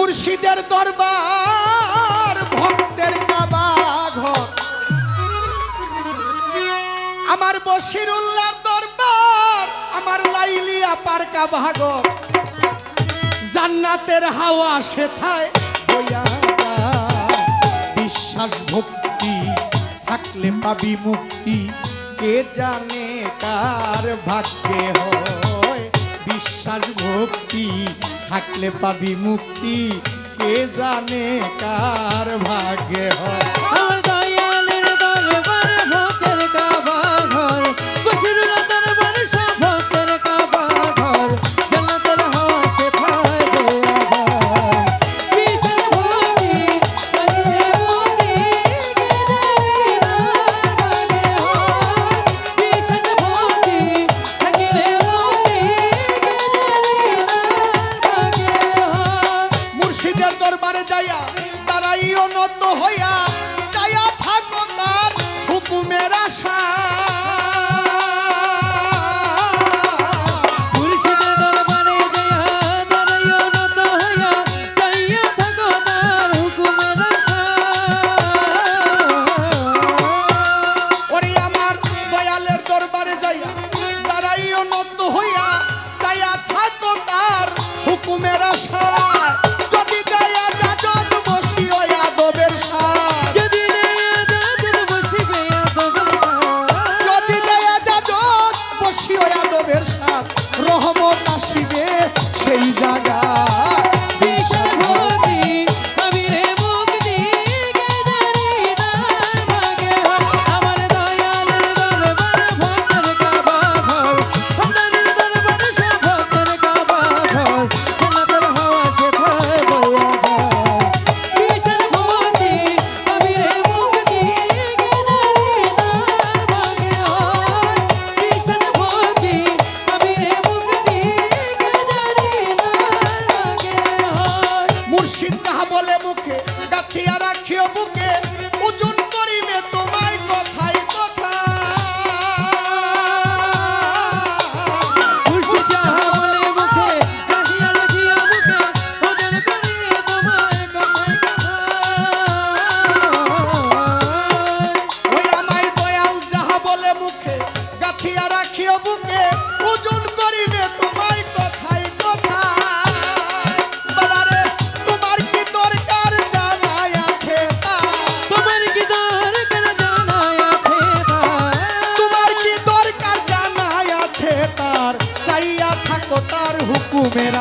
মুর্শিদের দরবার, ভক্তের কাবা ঘর। আমার বসিরুল্লাহর দরবার, আমার লাইলিয়া আপার ভাগ জান্নাতের হাওয়া সেথায় বিশ্বাস ভক্তি থাকলে পাবি মুক্তি, কে জানে কার ভাগ্যে হয়। বিশ্বাস ভক্তি থাকলে পাবি মুক্তি কে জানে কার ভাগ্যে হয়?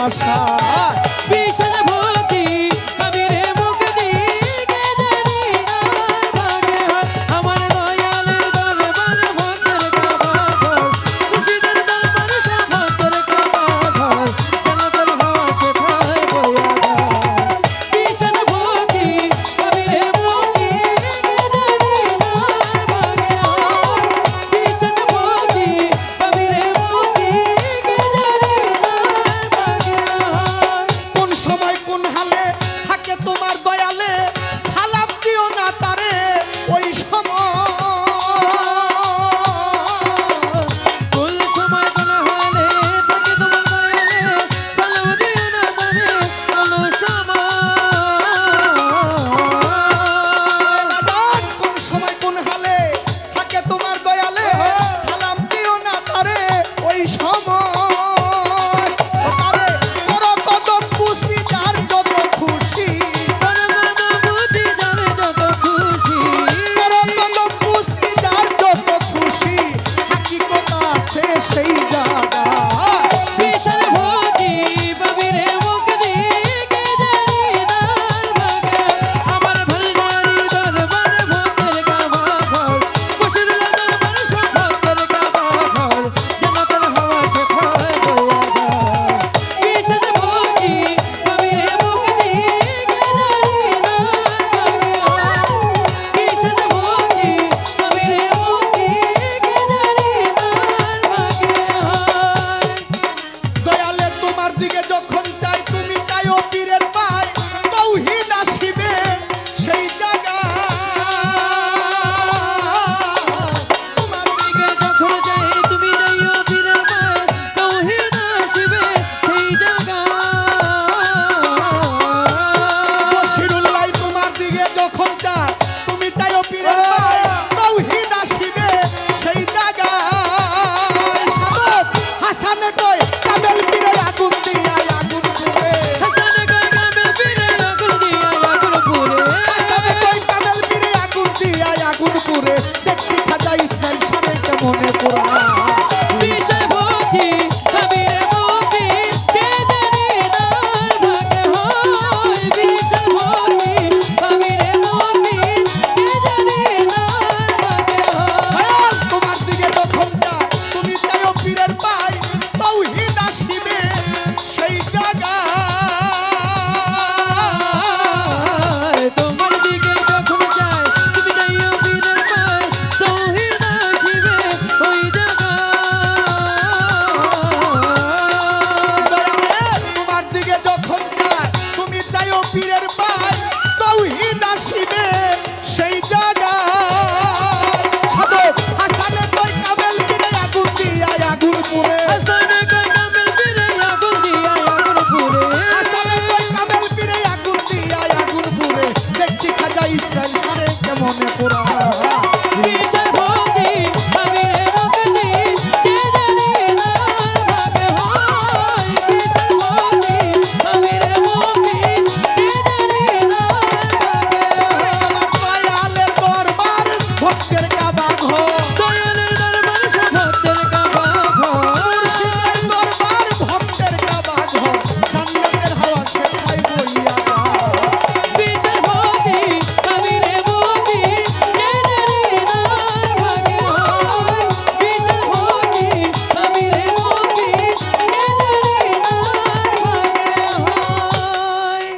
আশা। जा দিকে যখন চা